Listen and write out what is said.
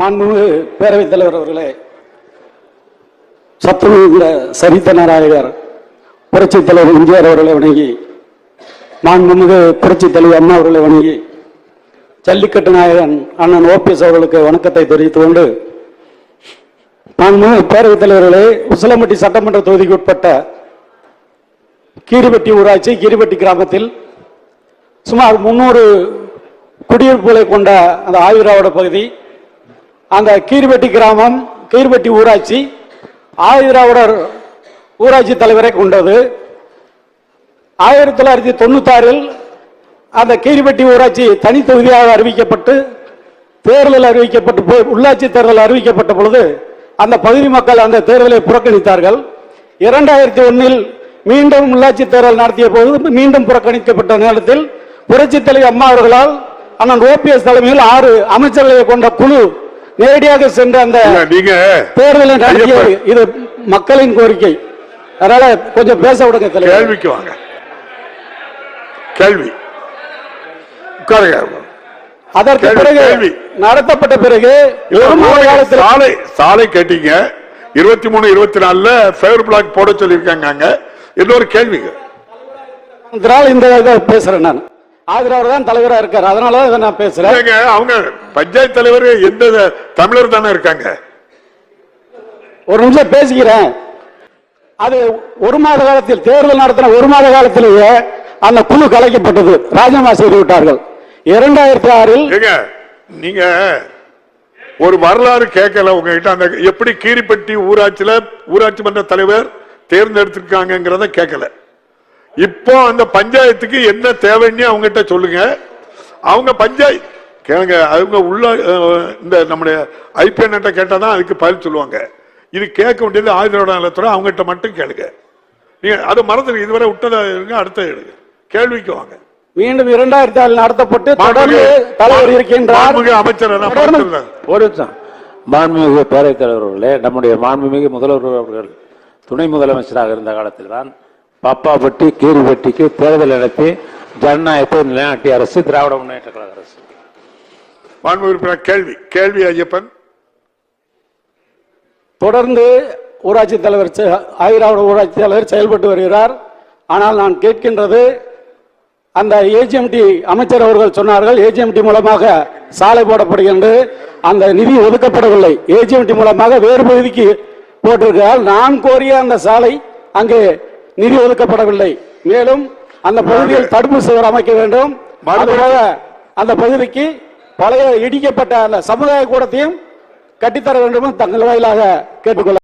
மாண்புமிகு பேரவைத் தலைவர் அவர்களே சத்துமிகுந்த சரித்த நாராயணர் புரட்சித் தலைவர் எம்ஜிஆர் அவர்களை வணங்கி மாண்புமிகு புரட்சித் தலைவர் அண்ணா அவர்களை வணங்கி ஜல்லிக்கட்டு நாயகன் அண்ணன் ஓபிஎஸ் அவர்களுக்கு வணக்கத்தை தெரிவித்துக் கொண்டு மாண்புமிகு பேரவைத் தலைவர்களே உசிலம்பட்டி சட்டமன்ற தொகுதிக்கு உட்பட்ட கீரிபட்டி ஊராட்சி கீரிபட்டி கிராமத்தில் சுமார் முன்னூறு குடியிருப்புகளை கொண்ட அந்த ஆயுராவோட பகுதி அந்த கீர்பட்டி கிராமம் கீர்பட்டி ஊராட்சி ஆயுராவுடர் ஊராட்சி தலைவரை கொண்டது. ஆயிரத்தி தொள்ளாயிரத்தி தொண்ணூத்தாறில் அந்த கீரிபட்டி ஊராட்சி தனி தொகுதியாக அறிவிக்கப்பட்டு தேர்தல் அறிவிக்கப்பட்டு போய் உள்ளாட்சி தேர்தல் அறிவிக்கப்பட்ட பொழுது அந்த பகுதி மக்கள் அந்த தேர்தலை புறக்கணித்தார்கள். இரண்டாயிரத்தி ஒன்னில் மீண்டும் உள்ளாட்சி தேர்தல் நடத்திய போது மீண்டும் புறக்கணிக்கப்பட்ட நேரத்தில் புரட்சித் தலைவர் அம்மா அவர்களால் அண்ணன் ஓபிஎஸ் தலைமையில் ஆறு அமைச்சர்களை கொண்ட குழு நேரடியாக சென்று அந்த நீங்க தேர்தலை நடத்திய ஐயப்பன். இது மக்களின் கோரிக்கை. அதனால கொஞ்சம் பேச விடுங்க கேள்விக்கு வாங்க. கேள்வி. அதற்கு கேள்வி, பிறகு. நடத்தப்பட்ட பிறகு சாலை சாலை கேட்டீங்க. இருபத்தி மூணு இருபத்தி நாலுல ஃபேவர் பிளாக் போட சொல்லியிருக்காங்க இன்னொரு கேள்விங்க. இந்த பேசுறேன் நான். ஆதரவர் தான் தலைவரா இருக்காரு. அதனால தான் நான் பேசுறேன். அவங்க பஞ்சாயத்து தலைவர் எந்த தமிழர் தானே இருக்காங்க? ஒரு நிமிஷம் பேசிக்கிறேன். அது ஒரு மாத காலத்தில் தேர்தல் நடத்தின ஒரு மாத காலத்திலேயே அந்த குழு கலைக்கப்பட்டது. ராஜினாமா செய்து விட்டார்கள். இரண்டாயிரத்தி ஆறில் நீங்க ஒரு வரலாறு கேட்கல உங்ககிட்ட. அந்த எப்படி கீரிப்பட்டி ஊராட்சியில ஊராட்சி மன்ற தலைவர் தேர்ந்தெடுத்திருக்காங்கிறத கேட்கல. இப்போ அந்த பஞ்சாயத்துக்கு என்ன தேவைன்னு அவங்ககிட்ட சொல்லுங்க. அவங்க பஞ்சாயத்து கேளுங்க அவங்க உள்ள இந்த நம்முடைய ஐபிஎன் கேட்டாதான் அதுக்கு பதில் சொல்லுவாங்க. இது கேட்க வேண்டியது ஆயுதோட நலத்துறை அவங்ககிட்ட மட்டும் கேளுங்க. நீங்க அதை மறந்துடுங்க. இதுவரை விட்டதா இருங்க அடுத்த எடுங்க. கேள்விக்கு வாங்க. மீண்டும் இரண்டாயிரத்தி ஆறில் நடத்தப்பட்டு தொடர்ந்து தலைவர் இருக்கின்றார். மாண்புமிகு அமைச்சர். மாண்புமிகு பேரவைத் தலைவர் அவர்களே நம்முடைய மாண்புமிகு முதல்வர் அவர்கள் துணை முதலமைச்சராக இருந்த காலத்தில் தான் பப்பாப்பட்டி கீரிப்பட்டிக்கு தேர்தல் நடத்தி ஜனநாயகத்தை நிலைநாட்டிய அரசு திராவிட முன்னேற்ற கழக அரசு. மாண்பு உறுப்பினர் கேள்வி. கேள்வி ஐயப்பன். தொடர்ந்து ஊராட்சி தலைவர் செ- ஆயிராவோட ஊராட்சி தலைவர் செயல்பட்டு வருகிறார். ஆனால் நான் கேட்கின்றது அந்த ஏஜிஎம்டி அமைச்சர் அவர்கள் சொன்னார்கள் ஏஜிஎம்டி மூலமாக சாலை போடப்படுகின்றது அந்த நிதி ஒதுக்கப்படவில்லை. ஏஜிஎம்டி மூலமாக வேறு பகுதிக்கு போட்டிருக்கிறார். நான் கோரிய அந்த சாலை அங்கே நிதி ஒதுக்கப்படவில்லை. மேலும் அந்த பகுதியில் தடுப்பு சுவர் அமைக்க வேண்டும். அதுபோக அந்த பகுதிக்கு பழைய இடிக்கப்பட்ட அந்த சமுதாய கூடத்தையும் கட்டித்தர வேண்டும் தங்கள் வாயிலாக கேட்டுக்கொள்ள